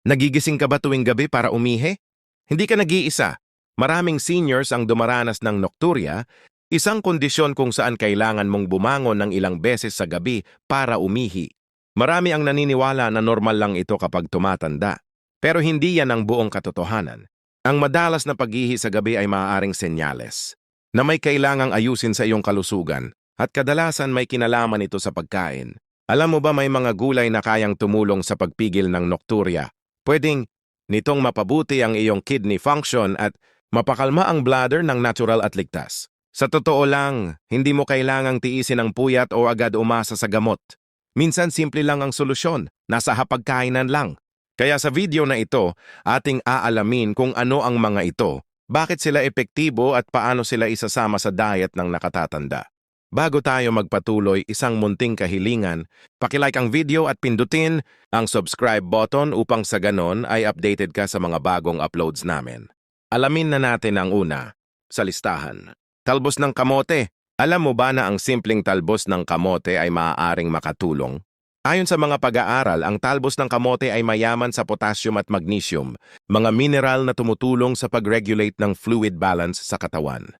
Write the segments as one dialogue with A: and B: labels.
A: Nagigising ka ba tuwing gabi para umihi? Hindi ka nag-iisa. Maraming seniors ang dumaranas ng nocturia, isang kondisyon kung saan kailangan mong bumangon ng ilang beses sa gabi para umihi. Marami ang naniniwala na normal lang ito kapag tumatanda. Pero hindi yan ang buong katotohanan. Ang madalas na paghihi sa gabi ay maaaring senyales na may kailangang ayusin sa iyong kalusugan at kadalasan may kinalaman ito sa pagkain. Alam mo ba may mga gulay na kayang tumulong sa pagpigil ng nocturia Pwedeng nitong mapabuti ang iyong kidney function at mapakalma ang bladder ng natural at ligtas. Sa totoo lang, hindi mo kailangang tiisin ang puyat o agad umasa sa gamot. Minsan simple lang ang solusyon, nasa hapagkainan lang. Kaya sa video na ito, ating aalamin kung ano ang mga ito, bakit sila epektibo at paano sila isasama sa diet ng nakatatanda. Bago tayo magpatuloy, isang munting kahilingan, pakilike ang video at pindutin ang subscribe button upang sa ganon ay updated ka sa mga bagong uploads namin. Alamin na natin ang una, sa listahan. Talbos ng kamote. Alam mo ba na ang simpleng talbos ng kamote ay maaaring makatulong? Ayon sa mga pag-aaral, ang talbos ng kamote ay mayaman sa potassium at magnesium, mga mineral na tumutulong sa pag-regulate ng fluid balance sa katawan.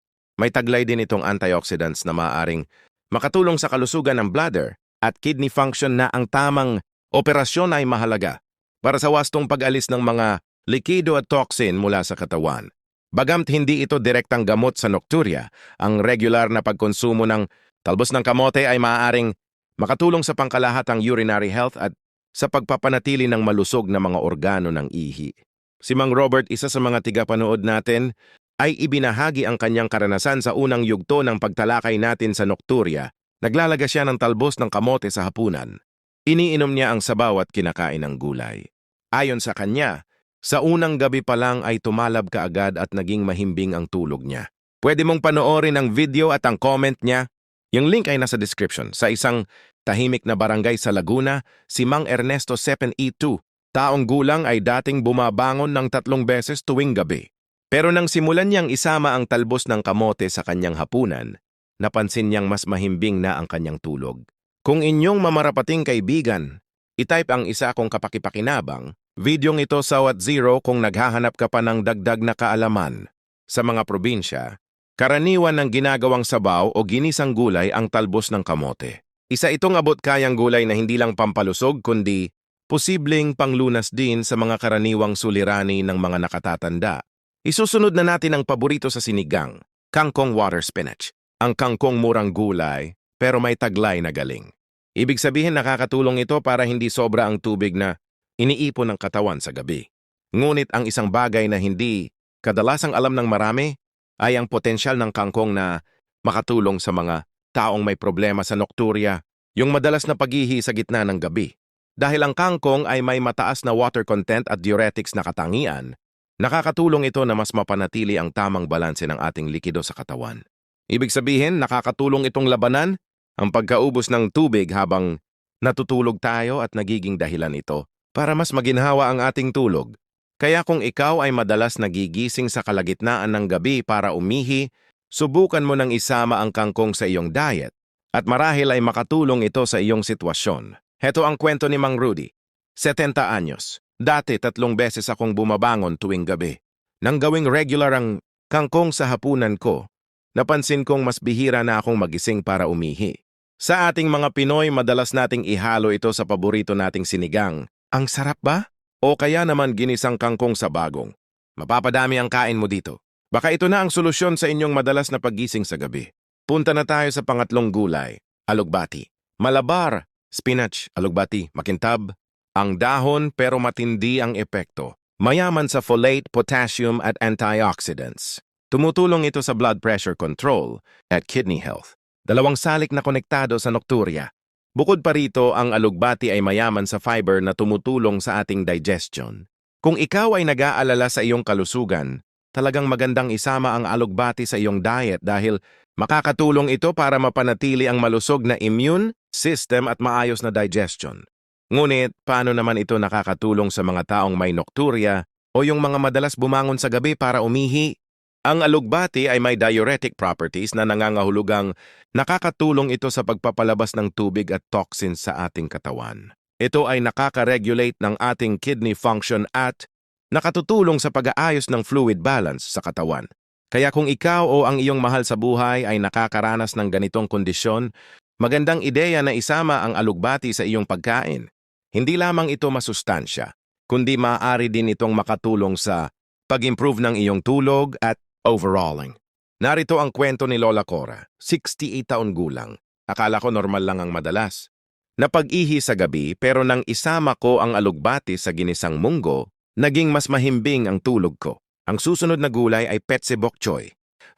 A: May taglay din itong antioxidants na maaaring makatulong sa kalusugan ng bladder at kidney function na ang tamang operasyon ay mahalaga para sa wastong pag-alis ng mga likido at toxin mula sa katawan. Bagamt hindi ito direktang gamot sa nocturia, ang regular na pagkonsumo ng talbos ng kamote ay maaaring makatulong sa pangkalahatang urinary health at sa pagpapanatili ng malusog na mga organo ng ihi. Si Mang Robert, isa sa mga tigapanood natin, ay ibinahagi ang kanyang karanasan sa unang yugto ng pagtalakay natin sa Nocturia. Naglalaga siya ng talbos ng kamote sa hapunan. Iniinom niya ang sabaw at kinakain ng gulay. Ayon sa kanya, sa unang gabi pa lang ay tumalab kaagad at naging mahimbing ang tulog niya. Pwede mong panoorin ang video at ang comment niya. Yung link ay nasa description. Sa isang tahimik na barangay sa Laguna, si Mang Ernesto Sepen E2, taong gulang ay dating bumabangon ng tatlong beses tuwing gabi. Pero nang simulan niyang isama ang talbos ng kamote sa kanyang hapunan, napansin niyang mas mahimbing na ang kanyang tulog. Kung inyong mamarapating kaibigan, itype ang isa kong kapakipakinabang, videong ito sa What Zero kung naghahanap ka pa ng dagdag na kaalaman. Sa mga probinsya, karaniwan ng ginagawang sabaw o ginisang gulay ang talbos ng kamote. Isa itong abot-kayang gulay na hindi lang pampalusog kundi posibleng panglunas din sa mga karaniwang sulirani ng mga nakatatanda Isusunod na natin ang paborito sa sinigang, kangkong water spinach. Ang kangkong murang gulay, pero may taglay na galing. Ibig sabihin nakakatulong ito para hindi sobra ang tubig na iniipon ng katawan sa gabi. Ngunit ang isang bagay na hindi kadalasang alam ng marami ay ang potensyal ng kangkong na makatulong sa mga taong may problema sa nocturia, yung madalas na paghihi sa gitna ng gabi. Dahil ang kangkong ay may mataas na water content at diuretics na katangian, Nakakatulong ito na mas mapanatili ang tamang balanse ng ating likido sa katawan. Ibig sabihin, nakakatulong itong labanan ang pagkaubos ng tubig habang natutulog tayo at nagiging dahilan ito para mas maginhawa ang ating tulog. Kaya kung ikaw ay madalas nagigising sa kalagitnaan ng gabi para umihi, subukan mo nang isama ang kangkong sa iyong diet at marahil ay makatulong ito sa iyong sitwasyon. Heto ang kwento ni Mang Rudy, 70 anyos. Dati tatlong beses akong bumabangon tuwing gabi. Nang gawing regular ang kangkong sa hapunan ko, napansin kong mas bihira na akong magising para umihi. Sa ating mga Pinoy, madalas nating ihalo ito sa paborito nating sinigang. Ang sarap ba? O kaya naman ginisang kangkong sa bagong. Mapapadami ang kain mo dito. Baka ito na ang solusyon sa inyong madalas na paggising sa gabi. Punta na tayo sa pangatlong gulay, alugbati. Malabar, spinach, alugbati, makintab, ang dahon pero matindi ang epekto. Mayaman sa folate, potassium at antioxidants. Tumutulong ito sa blood pressure control at kidney health. Dalawang salik na konektado sa nocturia. Bukod pa rito, ang alugbati ay mayaman sa fiber na tumutulong sa ating digestion. Kung ikaw ay nag-aalala sa iyong kalusugan, talagang magandang isama ang alugbati sa iyong diet dahil makakatulong ito para mapanatili ang malusog na immune system at maayos na digestion. Ngunit, paano naman ito nakakatulong sa mga taong may nocturia o yung mga madalas bumangon sa gabi para umihi? Ang alugbati ay may diuretic properties na nangangahulugang nakakatulong ito sa pagpapalabas ng tubig at toxins sa ating katawan. Ito ay nakaka-regulate ng ating kidney function at nakatutulong sa pag-aayos ng fluid balance sa katawan. Kaya kung ikaw o ang iyong mahal sa buhay ay nakakaranas ng ganitong kondisyon, magandang ideya na isama ang alugbati sa iyong pagkain. Hindi lamang ito masustansya, kundi maaari din itong makatulong sa pag-improve ng iyong tulog at overalling. Narito ang kwento ni Lola Cora, 68 taon gulang. Akala ko normal lang ang madalas. Napag-ihi sa gabi pero nang isama ko ang alugbati sa ginisang munggo, naging mas mahimbing ang tulog ko. Ang susunod na gulay ay petse bok choy.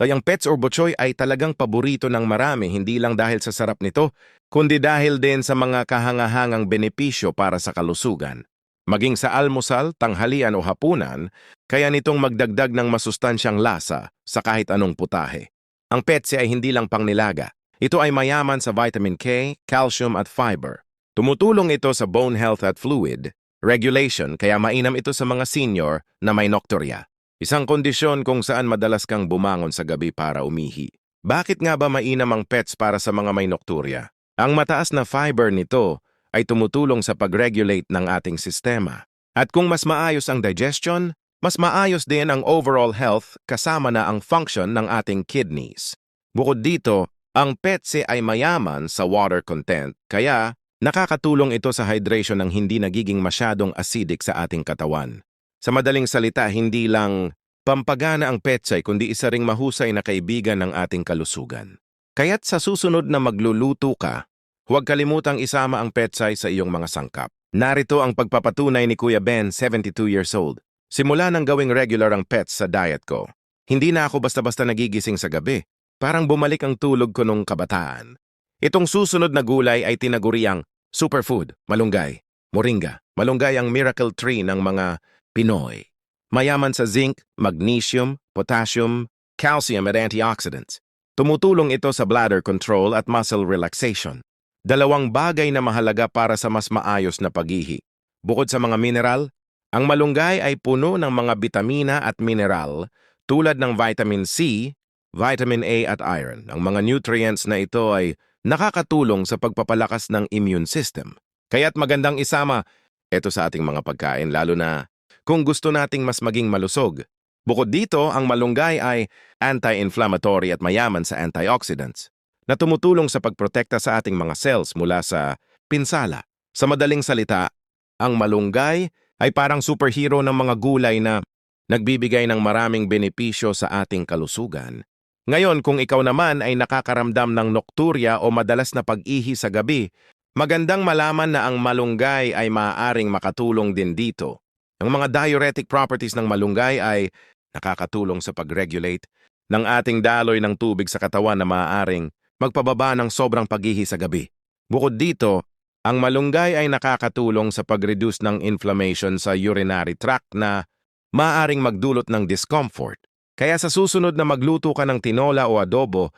A: Ay ang pets or bok choy ay talagang paborito ng marami hindi lang dahil sa sarap nito, kundi dahil din sa mga kahangahangang benepisyo para sa kalusugan. Maging sa almusal, tanghalian o hapunan, kaya nitong magdagdag ng masustansyang lasa sa kahit anong putahe. Ang petse ay hindi lang pangnilaga. Ito ay mayaman sa vitamin K, calcium at fiber. Tumutulong ito sa bone health at fluid, regulation kaya mainam ito sa mga senior na may nocturia. Isang kondisyon kung saan madalas kang bumangon sa gabi para umihi. Bakit nga ba mainam ang pets para sa mga may nocturia? Ang mataas na fiber nito ay tumutulong sa pag-regulate ng ating sistema. At kung mas maayos ang digestion, mas maayos din ang overall health kasama na ang function ng ating kidneys. Bukod dito, ang petse ay mayaman sa water content, kaya nakakatulong ito sa hydration ng hindi nagiging masyadong acidic sa ating katawan. Sa madaling salita, hindi lang pampagana ang petsay kundi isa ring mahusay na kaibigan ng ating kalusugan. Kaya't sa susunod na magluluto ka, huwag kalimutang isama ang petsay sa iyong mga sangkap. Narito ang pagpapatunay ni Kuya Ben, 72 years old. Simula nang gawing regular ang pets sa diet ko. Hindi na ako basta-basta nagigising sa gabi. Parang bumalik ang tulog ko nung kabataan. Itong susunod na gulay ay tinaguriang superfood, malunggay, moringa. Malunggay ang miracle tree ng mga Pinoy. Mayaman sa zinc, magnesium, potassium, calcium at antioxidants. Tumutulong ito sa bladder control at muscle relaxation. Dalawang bagay na mahalaga para sa mas maayos na paghihi. Bukod sa mga mineral, ang malunggay ay puno ng mga bitamina at mineral tulad ng vitamin C, vitamin A at iron. Ang mga nutrients na ito ay nakakatulong sa pagpapalakas ng immune system. Kaya't magandang isama ito sa ating mga pagkain lalo na kung gusto nating mas maging malusog. Bukod dito, ang malunggay ay anti-inflammatory at mayaman sa antioxidants na tumutulong sa pagprotekta sa ating mga cells mula sa pinsala. Sa madaling salita, ang malunggay ay parang superhero ng mga gulay na nagbibigay ng maraming benepisyo sa ating kalusugan. Ngayon, kung ikaw naman ay nakakaramdam ng nocturia o madalas na pag-ihi sa gabi, magandang malaman na ang malunggay ay maaaring makatulong din dito. Ang mga diuretic properties ng malunggay ay nakakatulong sa pag-regulate ng ating daloy ng tubig sa katawan na maaaring magpababa ng sobrang paghihi sa gabi. Bukod dito, ang malunggay ay nakakatulong sa pag-reduce ng inflammation sa urinary tract na maaaring magdulot ng discomfort. Kaya sa susunod na magluto ka ng tinola o adobo,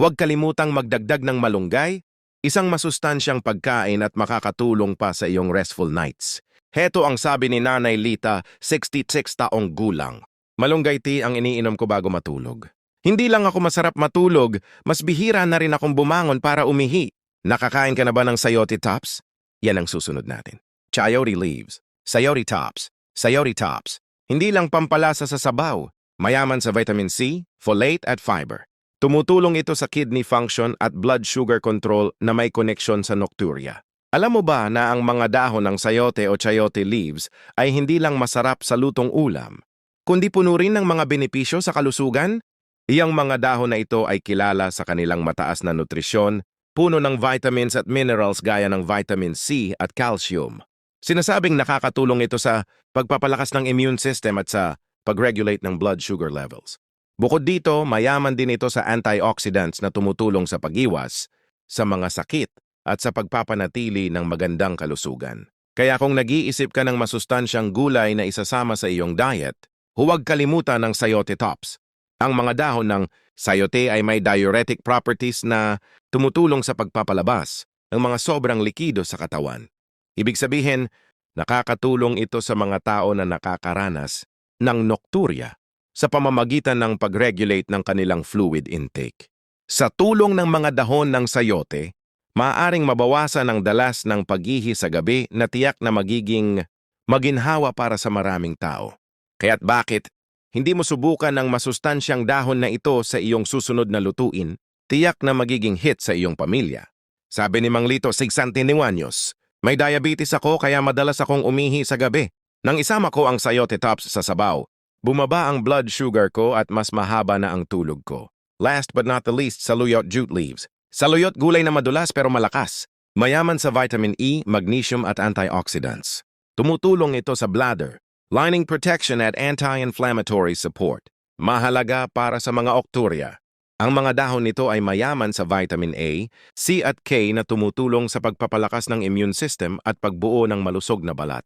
A: huwag kalimutang magdagdag ng malunggay, isang masustansyang pagkain at makakatulong pa sa iyong restful nights. Heto ang sabi ni Nanay Lita, 66 taong gulang. Malunggay tea ang iniinom ko bago matulog. Hindi lang ako masarap matulog, mas bihira na rin akong bumangon para umihi. Nakakain ka na ba ng sayote tops? Yan ang susunod natin. Chayote leaves, sayote tops, sayote tops. Hindi lang pampalasa sa sabaw, mayaman sa vitamin C, folate at fiber. Tumutulong ito sa kidney function at blood sugar control na may koneksyon sa nocturia. Alam mo ba na ang mga dahon ng sayote o chayote leaves ay hindi lang masarap sa lutong ulam, kundi puno rin ng mga benepisyo sa kalusugan? Iyang mga dahon na ito ay kilala sa kanilang mataas na nutrisyon, puno ng vitamins at minerals gaya ng vitamin C at calcium. Sinasabing nakakatulong ito sa pagpapalakas ng immune system at sa pag-regulate ng blood sugar levels. Bukod dito, mayaman din ito sa antioxidants na tumutulong sa pag-iwas sa mga sakit at sa pagpapanatili ng magandang kalusugan. Kaya kung nag-iisip ka ng masustansyang gulay na isasama sa iyong diet, huwag kalimutan ng sayote tops. Ang mga dahon ng sayote ay may diuretic properties na tumutulong sa pagpapalabas ng mga sobrang likido sa katawan. Ibig sabihin, nakakatulong ito sa mga tao na nakakaranas ng nocturia sa pamamagitan ng pag-regulate ng kanilang fluid intake. Sa tulong ng mga dahon ng sayote, maaaring mabawasan ang dalas ng paghihi sa gabi na tiyak na magiging maginhawa para sa maraming tao. Kaya't bakit hindi mo subukan ng masustansyang dahon na ito sa iyong susunod na lutuin, tiyak na magiging hit sa iyong pamilya. Sabi ni Mang Lito Sigsantinuanyos, may diabetes ako kaya madalas akong umihi sa gabi. Nang isama ko ang sayote tops sa sabaw, bumaba ang blood sugar ko at mas mahaba na ang tulog ko. Last but not the least, saluyot jute leaves. Saluyot gulay na madulas pero malakas. Mayaman sa vitamin E, magnesium at antioxidants. Tumutulong ito sa bladder, lining protection at anti-inflammatory support. Mahalaga para sa mga okturya. Ang mga dahon nito ay mayaman sa vitamin A, C at K na tumutulong sa pagpapalakas ng immune system at pagbuo ng malusog na balat.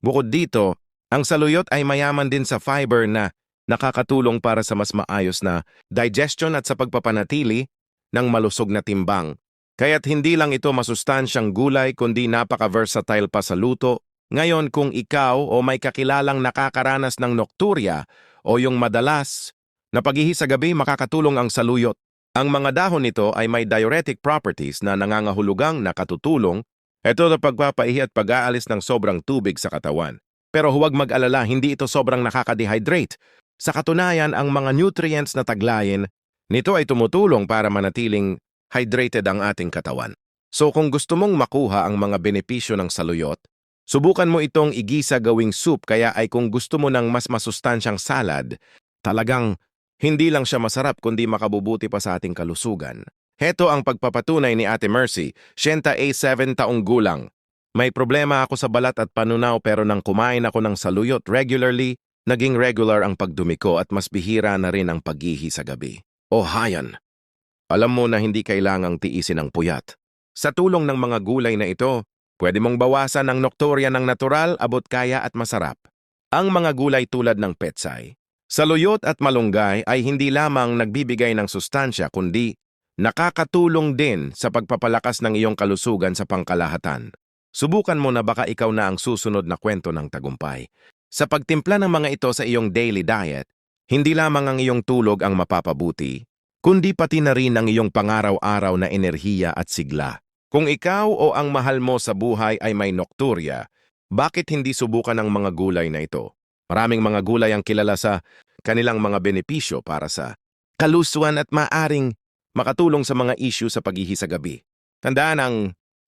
A: Bukod dito, ang saluyot ay mayaman din sa fiber na nakakatulong para sa mas maayos na digestion at sa pagpapanatili ng malusog na timbang. Kaya't hindi lang ito masustansyang gulay kundi napaka-versatile pa sa luto. Ngayon kung ikaw o may kakilalang nakakaranas ng nokturya o yung madalas na paghihi sa gabi makakatulong ang saluyot. Ang mga dahon nito ay may diuretic properties na nangangahulugang nakatutulong ito na pagpapaihi at pag-aalis ng sobrang tubig sa katawan. Pero huwag mag-alala, hindi ito sobrang nakaka-dehydrate. Sa katunayan, ang mga nutrients na taglayin nito ay tumutulong para manatiling hydrated ang ating katawan. So kung gusto mong makuha ang mga benepisyo ng saluyot, subukan mo itong igisa gawing soup kaya ay kung gusto mo ng mas masustansyang salad, talagang hindi lang siya masarap kundi makabubuti pa sa ating kalusugan. Heto ang pagpapatunay ni Ate Mercy, siyenta A7 taong gulang. May problema ako sa balat at panunaw pero nang kumain ako ng saluyot regularly, naging regular ang pagdumi ko at mas bihira na rin ang paghihi sa gabi. O hayan, alam mo na hindi kailangang tiisin ang puyat. Sa tulong ng mga gulay na ito, pwede mong bawasan ang noktorya ng natural, abot kaya at masarap. Ang mga gulay tulad ng petsay, saluyot at malunggay ay hindi lamang nagbibigay ng sustansya kundi nakakatulong din sa pagpapalakas ng iyong kalusugan sa pangkalahatan. Subukan mo na baka ikaw na ang susunod na kwento ng tagumpay. Sa pagtimpla ng mga ito sa iyong daily diet, hindi lamang ang iyong tulog ang mapapabuti, kundi pati na rin ang iyong pangaraw-araw na enerhiya at sigla. Kung ikaw o ang mahal mo sa buhay ay may nokturya, bakit hindi subukan ang mga gulay na ito? Maraming mga gulay ang kilala sa kanilang mga benepisyo para sa kalusuan at maaring makatulong sa mga issue sa paghihi sa gabi. Tandaan ang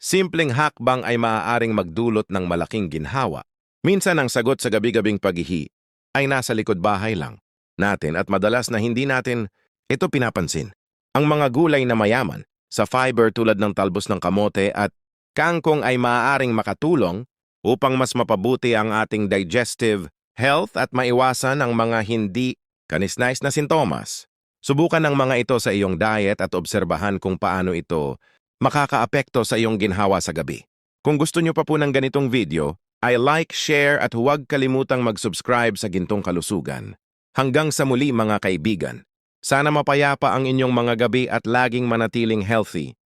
A: simpleng hakbang ay maaaring magdulot ng malaking ginhawa. Minsan ang sagot sa gabi-gabing paghihi ay nasa likod bahay lang natin at madalas na hindi natin ito pinapansin. Ang mga gulay na mayaman sa fiber tulad ng talbos ng kamote at kangkong ay maaaring makatulong upang mas mapabuti ang ating digestive health at maiwasan ang mga hindi kanisnais na sintomas. Subukan ng mga ito sa iyong diet at obserbahan kung paano ito makakaapekto sa iyong ginhawa sa gabi. Kung gusto nyo pa po ng ganitong video, ay like, share at huwag kalimutang mag-subscribe sa Gintong Kalusugan. Hanggang sa muli mga kaibigan, sana mapayapa ang inyong mga gabi at laging manatiling healthy.